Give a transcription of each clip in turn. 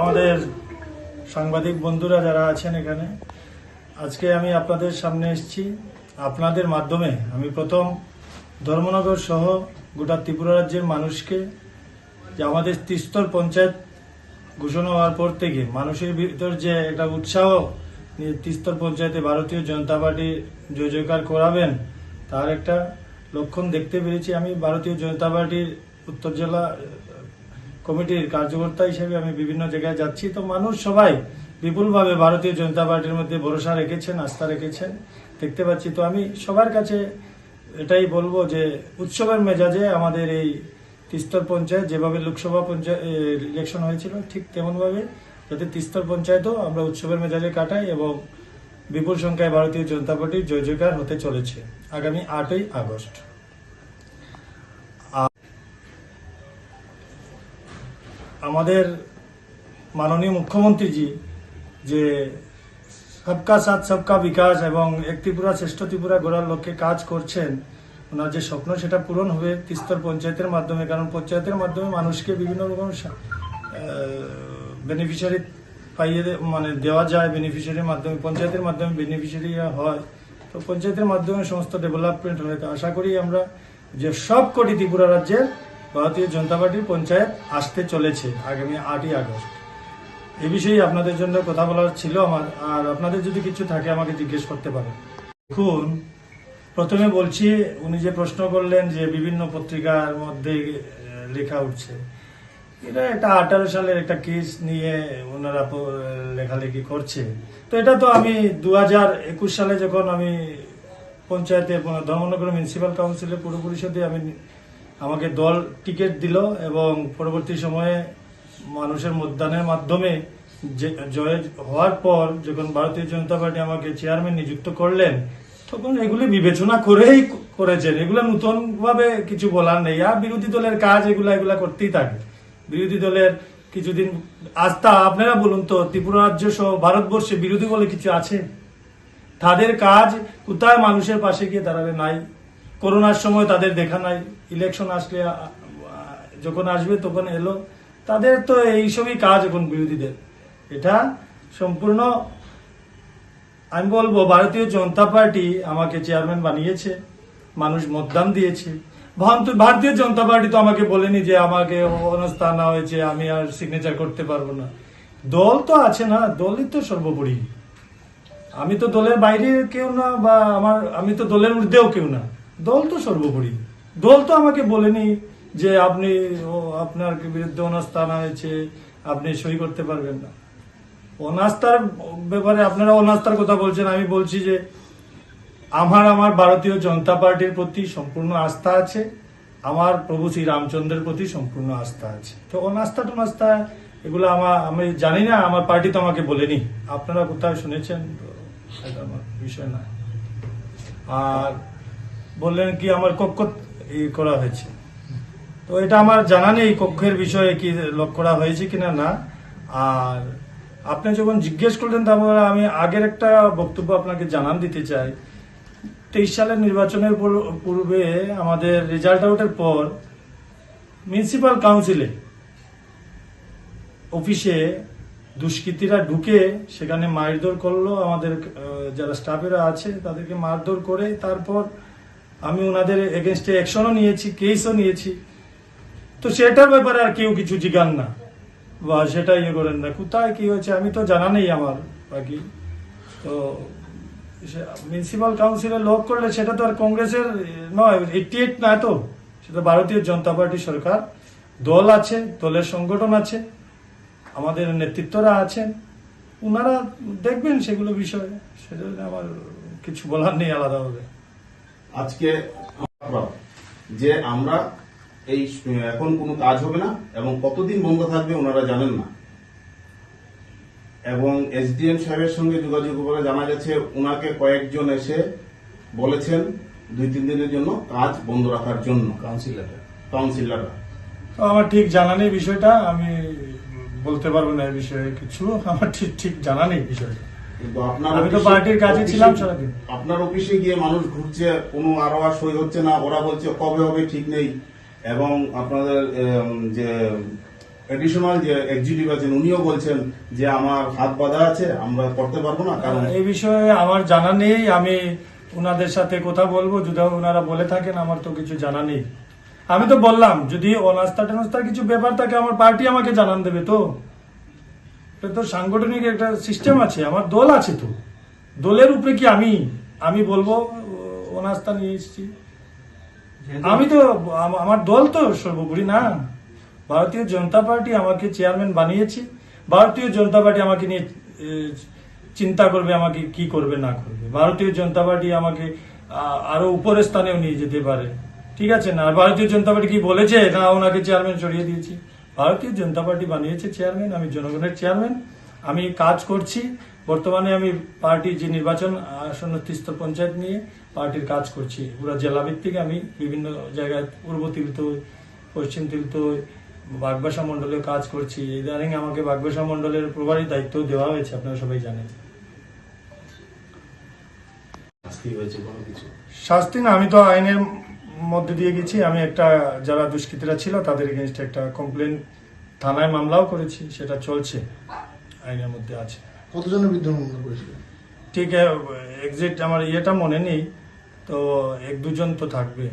আমাদের সাংবাদিক বন্ধুরা যারা আছেন এখানে। আজকে আমি আপনাদের সামনে এসেছি। আপনাদের মাধ্যমে আমি প্রথম ধর্মনগর সহ গোটা ত্রিপুরা রাজ্যের মানুষকে যে আমাদের তিস্তর পঞ্চায়েত ঘোষণা হওয়ার পর থেকে মানুষের ভিতর যে একটা উৎসাহ তিস্তর পঞ্চায়েতে ভারতীয় জনতা পার্টি জয় জয়কার করাবেন, তার একটা লক্ষণ দেখতে পেরেছি। আমি ভারতীয় জনতা পার্টির উত্তর জেলা কমিটির কার্যকর্তা হিসেবে আমি বিভিন্ন জায়গায় যাচ্ছি। তো মানুষ সবাই বিপুলভাবে ভারতীয় জনতা পার্টির মধ্যে ভরসা রেখেছেন, আস্থা রেখেছেন। দেখতে পাচ্ছি, তো আমি সবার কাছে এটাই বলব যে উৎসবের মেজাজে আমাদের এই তিস্তর পঞ্চায়েত যেভাবে লোকসভা পঞ্চায়েত ইলেকশন হয়েছিল, ঠিক তেমনভাবে যাতে তিস্তর পঞ্চায়েতও আমরা উৎসবের মেজাজে কাটাই এবং বিপুল সংখ্যায় ভারতীয় জনতা পার্টির জয় জয়কার হতে চলেছে আগামী আটই আগস্ট। আমাদের মাননীয় মুখ্যমন্ত্রীজি যে সবকা সাথ, সবকা বিকাশ এবং এক ত্রিপুরা শ্রেষ্ঠ ত্রিপুরা গড়ার লক্ষ্যে কাজ করছেন, ওনার যে স্বপ্ন সেটা পূরণ হবে তিস্তর পঞ্চায়েতের মাধ্যমে। কারণ পঞ্চায়েতের মাধ্যমে মানুষকে বিভিন্ন রকম বেনিফিশিয়ারি পাইয়ে মানে দেওয়া যায় বেনিফিশিয়ারির মাধ্যমে, পঞ্চায়েতের মাধ্যমে বেনিফিশিয়ারি হয়। তো পঞ্চায়েতের মাধ্যমে সমস্ত ডেভেলপমেন্ট হয়। তো আশা করি আমরা যে সব কোটি ত্রিপুরা রাজ্যের ভারতীয় জনতা পার্টির পঞ্চায়েত আসতে চলেছে আগামী আটই আগস্ট। এ বিষয়ে আপনাদের জন্য কথা বলার ছিল আমার। আর আপনাদের যদি কিছু থাকে, আমাকে জিজ্ঞেস করতে পারেন। দেখুন, প্রথমে বলছি, উনি যে প্রশ্ন করলেন যে বিভিন্ন পত্রিকার মধ্যে লেখা উঠছে। এটা একটা আঠারো সালের একটা কেস নিয়ে ওনারা লেখালেখি করছে। তো এটা তো আমি দু হাজার একুশ সালে যখন আমি পঞ্চায়েতে ধর্মনগর মিউনিসিপাল কাউন্সিলের পুর পরিষদে আমি আমাকে দল টিকিট দিল এবং পরবর্তী সময়ে মানুষের মতদানের মাধ্যমে জয় হওয়ার পর যখন ভারতীয় জনতা পার্টি আমাকে চেয়ারম্যান নিযুক্ত করলেন, তখন এগুলি বিবেচনা করেই করেছেন। এগুলো নতুন ভাবে কিছু বলার নেই। আর বিরোধী দলের কাজ এগুলা এগুলা করতেই থাকে। বিরোধী দলের কিছুদিন আস্থা, আপনারা বলুন তো, ত্রিপুরা রাজ্য সহ ভারতবর্ষে বিরোধী বলে কিছু আছে? তাদের কাজ কোথায় মানুষের পাশে গিয়ে দাঁড়াবে নাই? করোনার সময় তাদের দেখা নাই ইলেকশন আসলে যখন আসবে তখন এলো। তাদের তো এইসবই কাজ এখন বিরোধীদের। এটা সম্পূর্ণ, আমি বলব, ভারতীয় জনতা পার্টি আমাকে চেয়ারম্যান বানিয়েছে, মানুষ মতদান দিয়েছে। ভারতীয় জনতা পার্টি তো আমাকে বলেনি যে আমাকে অনস্থান না হয়েছে, আমি আর সিগনেচার করতে পারব না। দল তো আছে না, দলই তো সর্বোপরি। আমি তো দলের বাইরে কেউ না বা আমার, আমি তো দলের ঊর্ধ্বেও কেউ না। দল তো সর্বোপরি। দল তো আমাকে বলেনি যে আপনি আপনার বিরুদ্ধে অনাস্থা হয়েছে, আপনি সই করতে পারবেন না। অনাস্থার ব্যাপারে আপনারা অনাস্থার কথা বলছেন, আমি বলছি যে আমার আমার ভারতীয় জনতা পার্টির প্রতি সম্পূর্ণ আস্থা আছে, আমার প্রভু শ্রী রামচন্দ্রের প্রতি সম্পূর্ণ আস্থা আছে। তো অনাস্থা টনাস্থা, এগুলো আমার আমি জানি না, আমার পার্টি তো আমাকে বলেনি। আপনারা কোথাও শুনেছেন? আমার বিষয় না। আর বললেন কি, আমার কক্ষ করা হয়েছে। তো এটা আমার জানা নেই, কক্ষের বিষয়ে কি লক করা হয়েছে কিনা না। আর আপনি যখন জিজ্ঞেস করলেন তারপরে আমি আগের একটা বক্তব্য আপনাকে জানান দিতে চাই। তেইশ সালের নির্বাচনের পূর্বে আমাদের রেজাল্ট আউটের পর মিউনিসিপাল কাউন্সিলে অফিসে দুষ্কৃতীরা ঢুকে সেখানে মারধর করল। আমাদের যারা স্টাফেরা আছে, তাদেরকে মারধর করে তারপর আমি ওনাদের এগেনস্টে অ্যাকশনও নিয়েছি কেসও নিয়েছি। তো সেটার ব্যাপারে আর কেউ কিছু জিগান না। বা সেটা ইয়ে করেন না। কোথায় কি হয়েছে আমি তো জানা নেই আমার, বাকি। তো মিউনিসিপাল কাউন্সিলে লক করলে সেটা তো আর কংগ্রেসের নয় এইটি এইট না তো। সেটা ভারতীয় জনতা পার্টি সরকার। দল আছে, দলের সংগঠন আছে। আমাদের নেতৃত্বরা আছেন। ওনারা দেখবেন সেগুলো বিষয়ে। সেটা আমার কিছু বলার নেই আলাদাভাবে। আজকে আমরা যে আমরা এই এখন কোনো কাজ হবে না এবং কতদিন বন্ধ থাকবে ওনারা জানেন না। এবং এসডিএম সাহেবের সঙ্গে যোগাযোগ করে জানা গেছে ওনাকে কয়েকজন এসে বলেছেন দুই তিন দিনের জন্য কাজ বন্ধ রাখার জন্য। কাউন্সিলররা। কাউন্সিলররা। তো আমার ঠিক জানা নেই বিষয়টা আমি বলতে পারব না এই বিষয়ে কিছু। আমার ঠিক ঠিক জানা নেই বিষয়টা। কিন্তু আপনার আমি তো পার্টির কাজে ছিলাম সারাদিন। আপনার অফিসে গিয়ে মানুষ ঘুরছে কোনো আরও আর সই হচ্ছে না ওরা বলছে কবে হবে ঠিক নেই। এবং আপনাদের যে এডিশনাল যে এক্সিকিউটিভ আছেন উনিও বলছেন যে আমার হাত বাঁধা আছে আমরা করতে পারব না কারণ এই বিষয়ে আমার জানা নেই আমি ওনাদের সাথে কথা বলব যদি ওনারা বলে থাকেন আমার তো কিছু জানা নেই। আমি তো বললাম যদি অনাস্থা টনাস্থার কিছু ব্যাপার থাকে আমার পার্টি আমাকে জানান দেবে তো। এটা তো সাংগঠনিক একটা সিস্টেম আছে আমার দল আছে তো। দলের উপরে কি আমি আমি বলব অনাস্থা নিয়ে এসেছি। আমি তো আমার দল তো সর্বোপরি না। ভারতীয় জনতা পার্টি আমাকে চেয়ারম্যান বানিয়েছে। ভারতীয় জনতা পার্টি আমাকে নিয়ে চিন্তা করবে আমাকে কি করবে না করবে। ভারতীয় জনতা পার্টি আমাকে আরও উপরের স্থানেও নিয়ে যেতে পারে। ঠিক আছে? না আর ভারতীয় জনতা পার্টি কি বলেছে? না ওনাকে চেয়ারম্যান সরিয়ে দিয়েছি। ভারতীয় জনতা পার্টি বানিয়েছে চেয়ারম্যান আমি জনগণের চেয়ারম্যান আমি কাজ করছি। বর্তমানে আমি পার্টি যে নির্বাচন আসন্ন তিস্তর পঞ্চায়েত নিয়ে পার্টির কাজ করছি। পুরো জেলা ভিত্তিক আমি বিভিন্ন জায়গায় পূর্ব তীর্থ পশ্চিম তীর্থ বাগবাসা মন্ডলে কাজ করছি। ইদানিং আমাকে বাগবাসা মন্ডলের প্রভারী দায়িত্ব দেওয়া হয়েছে আপনারা সবাই জানেন। শাস্তি না আমি তো আইনের মধ্যে দিয়ে গেছি। আমি একটা যারা দুষ্কৃতীরা ছিল তাদের এগেনস্ট একটা কমপ্লেন থানায় মামলাও করেছি সেটা চলছে আইনের মধ্যে আছে। কতজনের বিরুদ্ধে মামলা করেছিল? ঠিক এক্সাক্ট আমার ইয়েটা মনে নেই তো এক দুজন তো থাকবে।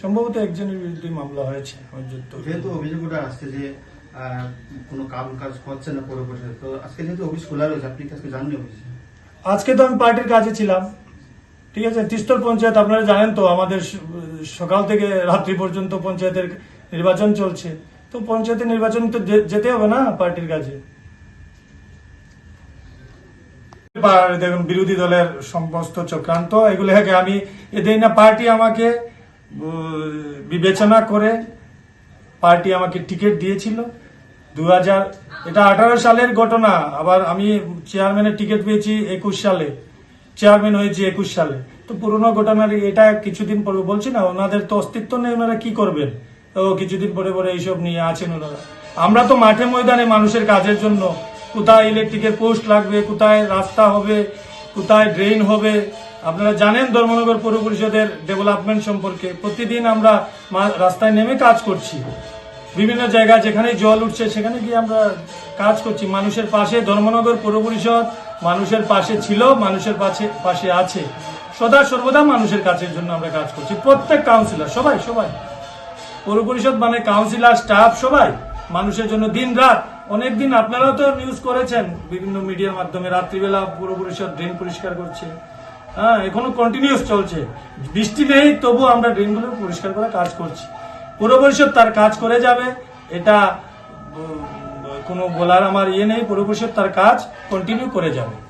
সম্ভবত একজনের বিরুদ্ধে মামলা হয়েছে যেহেতু অভিযোগ ওটা আসছে যে কোনো কাম কাজ হচ্ছে না পরে বসে তো আজকে যেহেতু অফিস খোলা রয়েছে আপনি আজকে জাননি অফিসে? আজকে তো আমি পার্টির কাজে ছিলাম। ঠিক আছে, তিস্তর পঞ্চায়েত আপনারা জানেন তো, আমাদের সকাল থেকে রাত্রি পর্যন্ত পঞ্চায়েতের নির্বাচন চলছে। তো পঞ্চায়েতের নির্বাচন তো যেতে হবে না পার্টির কাছে? দেখুন, বিরোধী দলের সমস্ত চক্রান্ত এগুলোকে আমি এদের না, পার্টি আমাকে বিবেচনা করে পার্টি আমাকে টিকিট দিয়েছিল। দু হাজার এটা আঠারো সালের ঘটনা, আবার আমি চেয়ারম্যানের টিকিট পেয়েছি একুশ সালে। চেয়ারম্যান হয়েছি একুশ সালে। তো পুরোনো ঘটনার এটা কিছুদিন পরে বলছি না, ওনাদের তো অস্তিত্ব নেই, ওনারা কি করবেন? ও কিছুদিন পরে পরে এইসব নিয়ে আছেন ওনারা। আমরা তো মাঠে ময়দানে মানুষের কাজের জন্য, কোথায় ইলেকট্রিকের পোস্ট লাগবে, কোথায় রাস্তা হবে, কোথায় ড্রেন হবে, আপনারা জানেন ধর্মনগর পৌর পরিষদের ডেভেলপমেন্ট সম্পর্কে। প্রতিদিন আমরা রাস্তায় নেমে কাজ করছি। বিভিন্ন জায়গায় যেখানে জল উঠছে, সেখানে গিয়ে আমরা কাজ করছি। মানুষের পাশে ধর্মনগর পৌর পরিষদ মানুষের পাশে ছিল, মানুষের পাশে পাশে আছে। সদা সর্বদা মানুষের কাছের জন্য আমরা কাজ করছি। প্রত্যেক কাউন্সিলর সবাই সবাই। পৌর পরিষদ মানে কাউন্সিলর স্টাফ সবাই। মানুষের জন্য দিন রাত অনেকদিন আপনারাও তো নিউজ করেছেন, বিভিন্ন মিডিয়ার মাধ্যমে। রাত্রিবেলা পৌর পরিষদ ড্রেন পরিষ্কার করছে। হ্যাঁ এখনও কন্টিনিউস চলছে। বৃষ্টি নেই, তবু আমরা ড্রেনগুলো পরিষ্কার করে কাজ করছি। পৌর পরিষদ তার কাজ করে যাবে। এটা কোনো বলার আমার ইয়ে নেই পৌর তার কাজ কন্টিনিউ করে যাবে।